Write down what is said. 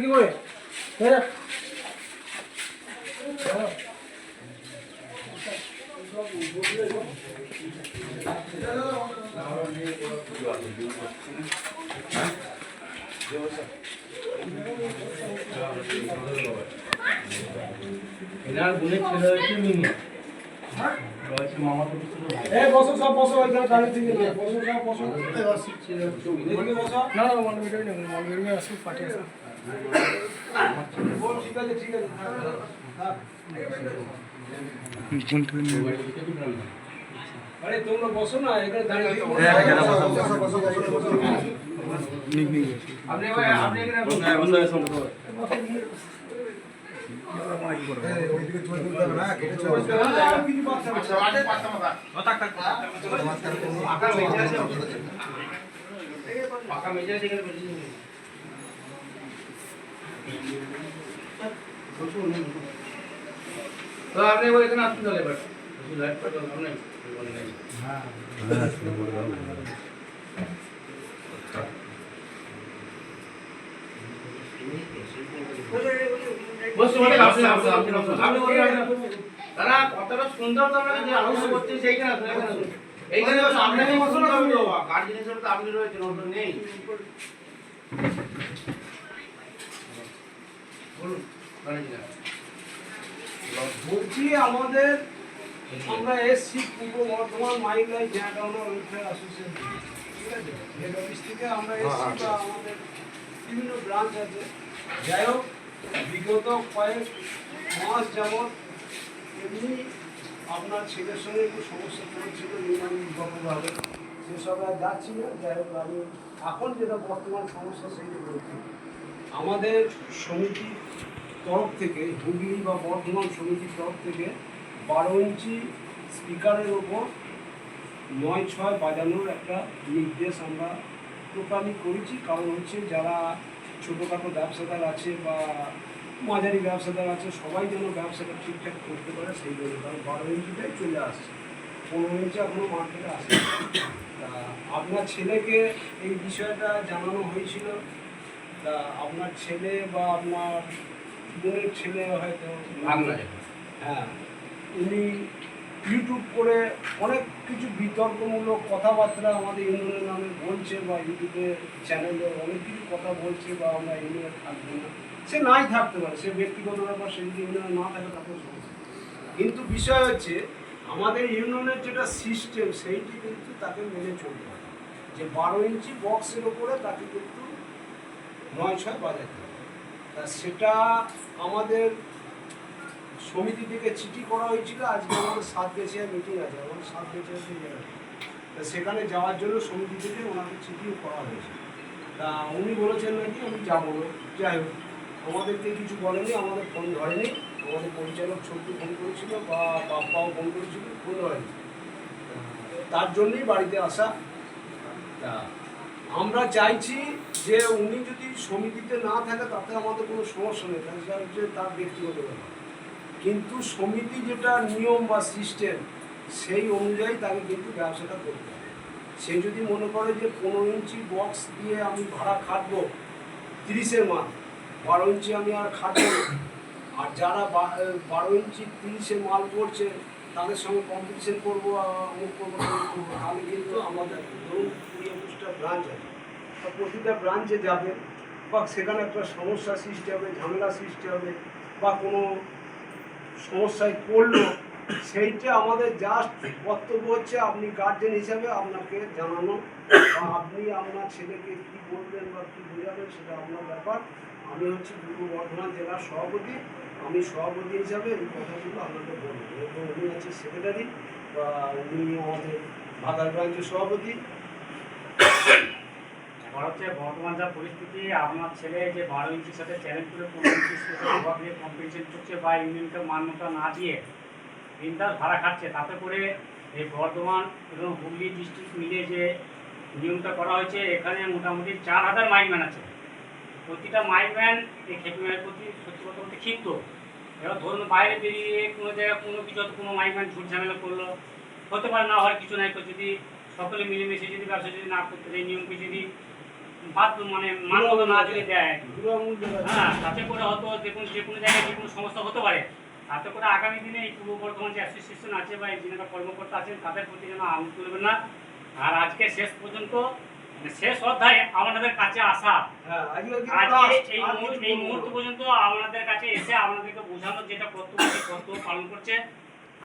কি করে। এনার বোনের ছেলে হয়েছে মন আরে তোমরা বসো না এখানে দাঁড়িয়ে বসো, বসো, বসো, বসো, বসো। আপনি আপনি এখানে হ্যাঁ বন্ধু এসো হ্যাঁ, আর কিছু বাচ্চা না। পাকা মেজে আছে পাকা মেজে আছে এখানে বসে তো আপনি এবার এখানে আসুন তাহলে এবার লাইট পাঠান আপনি বসে মানে আপনি আপনি আপনি আপনি দাদা কতটা সুন্দর তো যে আলোচনা করছি সেইখানে আসুন এখানে আসুন এইখানে সামনে নিয়ে বসুন আপনি গার্জেন হিসেবে তো আপনি রয়েছেন ওটা নেই। বলছি আমাদের আমরা এসছি পূর্ব বর্ধমান ওয়েলফেয়ার অ্যাসোসিয়েশন। ঠিক আছে? হেড অফিস থেকে আমরা এসছি বা আমাদের বিভিন্ন ব্রাঞ্চ আছে। যাই হোক বিগত কয়েক মাস যেমন এমনি আপনার ছেলের সঙ্গে একটু সমস্যা চলছিল নিয়মিতভাবে সেসব আর যাচ্ছি না, যাই হোক, আমি এখন যেটা বর্তমান সমস্যা সেইটা বলছি। আমাদের সমিতির তরফ থেকে, হুগলি বা বর্ধমান সমিতির তরফ থেকে বারো ইঞ্চি স্পিকারের ওপর নয় ছয় বাজানোর একটা নির্দেশ আমরা টোটালি করেছি। কারণ হচ্ছে যারা ছোটোখাটো ব্যবসাদার আছে বা মাঝারি ব্যবসাদার আছে সবাই যেন ব্যবসাটা ঠিকঠাক করতে পারে সেই জন্য। কারণ বারো ইঞ্চিটাই চলে আসছে। পনেরো ইঞ্চি এখনও মার্কেটে আসে তা আপনার ছেলেকে এই বিষয়টা জানানো হয়েছিল। তা আপনার ছেলে বা আপনার বোনের ছেলে হয়তো হ্যাঁ উনি ইউটিউব করে অনেক কিছু বিতর্কমূলক কথাবার্তা আমাদের ইউনিয়নের নামে বলছে বা ইউটিউবে চ্যানেলে অনেক কিছু কথা বলছে বা আমরা ইউনিয়নে থাকব না। সে নাই থাকতে পারে, সে ব্যক্তিগত ব্যাপার, সে যদি ইউনিয়নে না থাকে তাতে সমস্যা কিন্তু বিষয় হচ্ছে, আমাদের ইউনিয়নের যেটা সিস্টেম সেইটি কিন্তু তাকে মেনে চলতে হবে। যে বারো ইঞ্চি বক্সের ওপরে তাকে কিন্তু নয়, ছয় বাজাতে হবে। তা সেটা আমাদের সমিতি থেকে চিঠি করা হয়েছিল, আজকে আমাদের সাত বেচিয়া মিটিং আছে, আমাদের সাত জায়গাটা তা সেখানে যাওয়ার জন্য সমিতি থেকে ওনাকে চিঠিও করা হয়েছে। তা উনি বলেছেন নাকি, আমি যাব। যাই হোক, আমাদেরকে কিছু বলেনি আমাদের ফোন ধরেনি। আমাদের পরিচালক ছবি ফোন করেছিল, বা বাপ্পাও ফোন করেছিল, ফোন ধরেনি। তার জন্যই বাড়িতে আসা। তা আমরা চাইছি যে উনি যদি সমিতিতে না থাকে, তাতে আমাদের কোনো সমস্যা নেই। সেটা হচ্ছে তার ব্যক্তিগত ব্যাপার। কিন্তু সমিতি যেটা নিয়ম বা সিস্টেম, সেই অনুযায়ী তাকে কিন্তু ব্যবসাটা করতে হবে সে যদি মনে করে যে পনেরো ইঞ্চি বক্স দিয়ে আমি ভাড়া খাটবো তিরিশের মাল বারো ইঞ্চি আমি আর খাটবো। আর যারা বারো ইঞ্চি তিরিশে মাল করছে, তাদের সঙ্গে কম্পিটিশন করব অমুক করব তাহলে কিন্তু আমাদের ধরুন কুড়ি একুশটা ব্রাঞ্চ আছে তা প্রতিটা ব্রাঞ্চে যাবে বা সেখানে একটা সমস্যা সৃষ্টি হবে, ঝামেলা সৃষ্টি হবে বা কোনো সমস্যায় পড়ল, সেইটা আমাদের জাস্ট কর্তব্য হচ্ছে আপনি গার্জেন হিসাবে আপনাকে জানানো, বা আপনি আপনার ছেলেকে কী বলবেন বা কী বোঝাবেন সেটা আপনার ব্যাপার। আমি হচ্ছে পূর্ব বর্ধমান জেলার সভাপতি, আমি সভাপতি হিসাবে এই কথাগুলো আপনাকে বলব। এবং উনি হচ্ছে সেক্রেটারি বা উনি আমাদের ভাতার ব্রাঞ্চের সভাপতি। হচ্ছে বর্তমান যা পরিস্থিতি, আপনার ছেলে যে বারো ইঞ্চির সাথে চ্যালেঞ্জ করে পনেরো ইঞ্চির কম্পিটিশন করছে বা ইউনিয়নকে মান্যতা না দিয়ে বিন্দাস ভাড়া খাচ্ছে, তাতে করে এই বর্ধমান এবং হুগলি ডিস্ট্রিক্ট মিলিয়ে যে নিয়মটা করা হয়েছে, এখানে মোটামুটি চার হাজার মাইকম্যান আছে। প্রতিটা মাইকম্যান এই খেপি মায়ের প্রতি সত্যি কথা বলতে ক্ষিপ্ত। এবার ধরুন বাইরে বেরিয়ে কোনো জায়গায় কোনো কিছু কোনো মাইক মান ঝুট ঝামেলা করল, হতে পারে না হওয়ার কিছু নাই যদি সকলে মিলেমিশে যদি ব্যবসা যদি না করতে দেয়, নিয়মকে যদি মানে না যদি দেয়। হ্যাঁ তাতে করে হয়তো যে কোনো যে কোনো জায়গায় যে কোনো সমস্যা হতে পারে তাতে করে আগামী দিনে এই পূর্ব বর্ধমান যে অ্যাসোসিয়েশন আছে বা এই কর্মকর্তা আছেন তাদের প্রতি যেন আঙুল তুলবেন না আর আজকে শেষ পর্যন্ত মানে শেষ অধ্যায়ে আমাদের কাছে আসা হ্যাঁ, আজকে এই মুহূর্ত। পর্যন্ত কাছে এসে আপনাদেরকে বোঝানোর যেটা কর্তব্য কর্তব্য পালন করছে